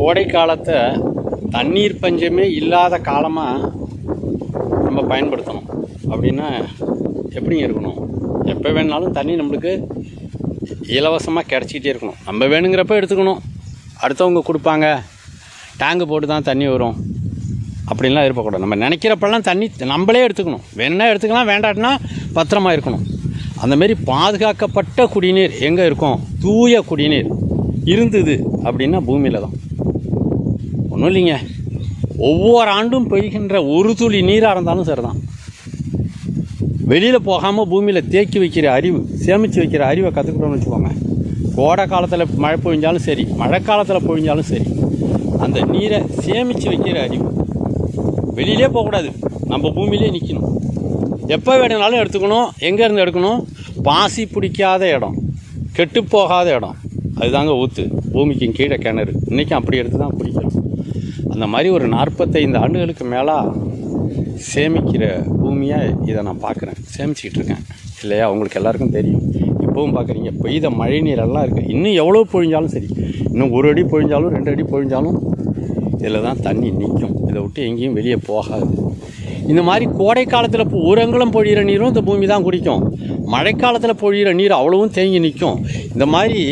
கோடை காலத்தை தண்ணீர் பஞ்சமே இல்லாத காலமாக நம்ம பயன்படுத்தணும். அப்படின்னா எப்படிங்க இருக்கணும்? எப்போ வேணாலும் தண்ணி நம்மளுக்கு இலவசமாக கிடச்சிக்கிட்டே இருக்கணும். நம்ம வேணுங்கிறப்ப எடுத்துக்கணும். அடுத்தவங்க கொடுப்பாங்க. டேங்கு போட்டு தான் தண்ணி வரும். அப்படின்லாம் இருக்கக்கூடாது. நம்ம நினைக்கிறப்பெல்லாம் தண்ணி நம்மளே எடுத்துக்கணும். வேணா எடுத்துக்கலாம் வேண்டாட்டினா பத்திரமா இருக்கணும். அந்தமாரி பாதுகாக்கப்பட்ட குடிநீர் எங்கே இருக்கும்? தூய குடிநீர். இருந்தது அப்படின்னா பூமியில் தான் ஒன்றும் இல்லைங்க. ஒவ்வொரு ஆண்டும் பெய்கின்ற ஒரு துளி நீராக இருந்தாலும் சரிதான். வெளியில் போகாமல் பூமியில் தேக்கி வைக்கிற அறிவு சேமித்து வைக்கிற அறிவை கற்றுக்கிட்டோம்னு வச்சுக்கோங்க. கோடை காலத்தில் மழை பொழிஞ்சாலும் சரி மழை காலத்தில் பொழிஞ்சாலும் சரி அந்த நீரை சேமித்து வைக்கிற அறிவு. வெளியிலே போகக்கூடாது. நம்ம பூமியிலே நிற்கணும் எப்போ வேணுனாலும் எடுத்துக்கணும். எங்கேருந்து எடுக்கணும்? பாசி பிடிக்காத இடம் கெட்டு போகாத இடம். அதுதாங்க ஊற்று பூமிக்கும் கீழே கிணறு. இன்றைக்கும் அப்படி எடுத்து தான் குடிக்கிறோம் அந்த மாதிரி ஒரு நாற்பத்தைந்து ஆண்டுகளுக்கு மேலாக சேமிக்கிற பூமியாக இதை நான் பார்க்குறேன். சேமிச்சிக்கிட்டு இருக்கேன். இல்லையா? உங்களுக்கு எல்லாருக்கும் தெரியும். இப்போவும் பார்க்குறீங்க. பெய்த மழை நீரெல்லாம் இருக்குது இன்னும் எவ்வளோ பொழிஞ்சாலும் சரி. இன்னும் ஒரு அடி பொழிஞ்சாலும் ரெண்டு அடி பொழிஞ்சாலும் இதில் தான் தண்ணி நிற்கும் இதை விட்டு எங்கேயும் வெளியே போகாது. இந்த மாதிரி கோடை காலத்தில் இப்போ ஒரு அங்குலம் நீரும் இந்த பூமி தான் குடிக்கும். மழைக்காலத்தில் பொழியிற நீர் அவ்வளவும் தேங்கி நிற்கும் இந்த மாதிரி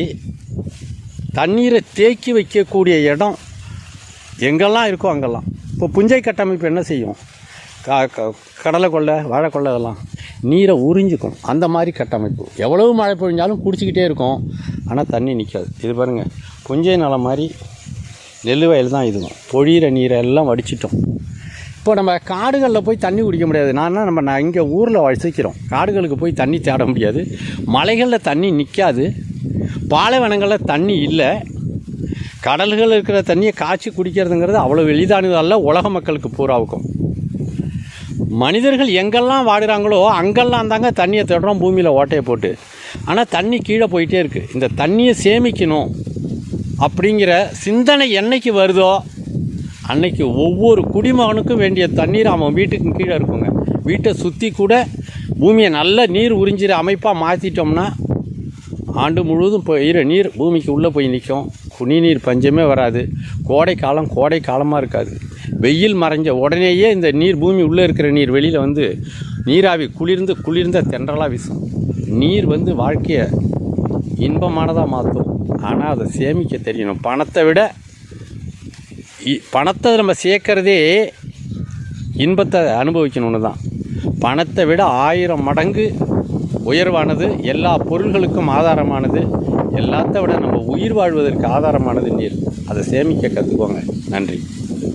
தண்ணீரை தேக்கி வைக்கக்கூடிய இடம் எங்கெல்லாம் இருக்கோ அங்கெல்லாம். இப்போ புஞ்சை கட்டமைப்பு என்ன செய்யும்? கா க- கடலை கொள்ளை வாழை கொள்ளை இதெல்லாம் நீரை உறிஞ்சிக்கும் அந்த மாதிரி கட்டமைப்பு. எவ்வளவு மழை பொழிஞ்சாலும் குடிச்சிக்கிட்டே இருக்கும். ஆனால் தண்ணி நிற்காது இது பாருங்கள் புஞ்சை நிலம் மாதிரி நெல் வயல் தான் இதுவும் பொழியிற நீரை எல்லாம் வடிச்சிட்டோம். இப்போ நம்ம காடுகளில் போய் தண்ணி குடிக்க முடியாது. நான் நம்ம நான் இங்கே ஊரில் வசிக்கிறோம். காடுகளுக்கு போய் தண்ணி தேட முடியாது. மலைகளில் தண்ணி நிற்காது பாலைவனங்களில் தண்ணி இல்லை. கடல்கள் இருக்கிற தண்ணியை காய்ச்சி குடிக்கிறதுங்கிறது அவ்வளோ எளிதானது அல்ல உலக மக்களுக்கு பூராவுக்கும். மனிதர்கள் எங்கெல்லாம் வாடுறாங்களோ அங்கெல்லாம் தாங்க தண்ணியை தேடுறோம் பூமியில் ஓட்டையை போட்டு. ஆனால் தண்ணி கீழே போயிட்டே இருக்குது இந்த தண்ணியை சேமிக்கணும் அப்படிங்கிற சிந்தனை என்னைக்கு வருதோ அன்னைக்கு ஒவ்வொரு குடிமகனுக்கும் வேண்டிய தண்ணீர் அவன் வீட்டுக்கு கீழே இருக்குங்க. வீட்டை சுற்றி கூட பூமியை நல்ல நீர் உறிஞ்சிற அமைப்பாக மாற்றிட்டோம்னா ஆண்டு முழுவதும் பெய்கிற நீர் பூமிக்கு உள்ளே போய் நிற்கும். குடிநீர் பஞ்சமே வராது. கோடை காலம் கோடை காலமாக இருக்காது. வெயில் மறைஞ்ச உடனேயே இந்த நீர் பூமி உள்ளே இருக்கிற நீர் வெளியில் வந்து நீராவி குளிர்ந்து குளிர்ந்த தென்றலாக வீசும். நீர் வந்து வாழ்க்கையை இன்பமானதாக மாற்றும். ஆனால் அதை சேமிக்க தெரியணும். பணத்தை விட இ- பணத்தை நம்ம சேர்க்கறதே இன்பத்தை அனுபவிக்கணும்னு தான். பணத்தை விட ஆயிரம் மடங்கு உயர்வானது எல்லா பொருள்களுக்கும் ஆதாரமானது எல்லாத்த விட நம்ம உயிர் வாழ்வதற்கு ஆதாரமானது நீர். அதை சேமிக்க கற்றுக்கோங்க நன்றி.